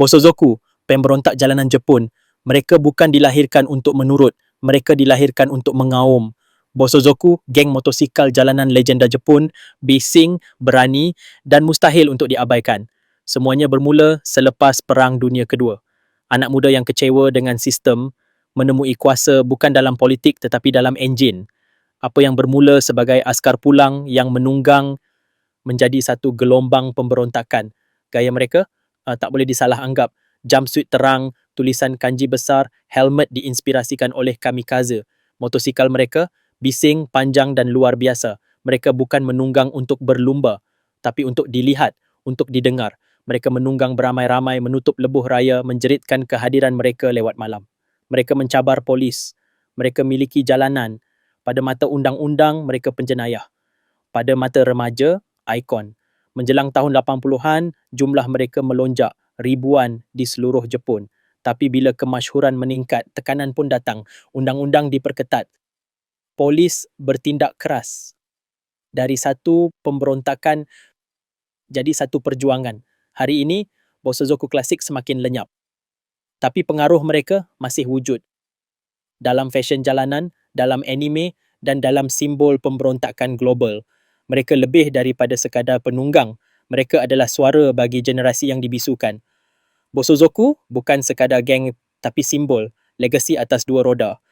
Bosozoku, pemberontak jalanan Jepun, mereka bukan dilahirkan untuk menurut, mereka dilahirkan untuk mengaum. Bosozoku, geng motosikal jalanan legenda Jepun, bising, berani dan mustahil untuk diabaikan. Semuanya bermula selepas Perang Dunia Kedua. Anak muda yang kecewa dengan sistem menemui kuasa bukan dalam politik tetapi dalam enjin. Apa yang bermula sebagai askar pulang yang menunggang menjadi satu gelombang pemberontakan. Gaya mereka uh, tak boleh disalah anggap. Jumpsuit terang, tulisan kanji besar, helmet diinspirasikan oleh kamikaze. Motosikal mereka bising, panjang dan luar biasa. Mereka bukan menunggang untuk berlumba, tapi untuk dilihat, untuk didengar. Mereka menunggang beramai-ramai menutup lebuh raya menjeritkan kehadiran mereka lewat malam. Mereka mencabar polis. Mereka miliki jalanan. Pada mata undang-undang, mereka penjenayah. Pada mata remaja, ikon. Menjelang tahun 80-an, jumlah mereka melonjak ribuan di seluruh Jepun. Tapi bila kemasyhuran meningkat, tekanan pun datang. Undang-undang diperketat polis bertindak keras dari satu pemberontakan jadi satu perjuangan. Hari ini, Bosozoku klasik semakin lenyap. Tapi pengaruh mereka masih wujud. Dalam fashion jalanan, dalam anime dan dalam simbol pemberontakan global. Mereka lebih daripada sekadar penunggang. Mereka adalah suara bagi generasi yang dibisukan. Bosozoku bukan sekadar geng tapi simbol, legasi atas dua roda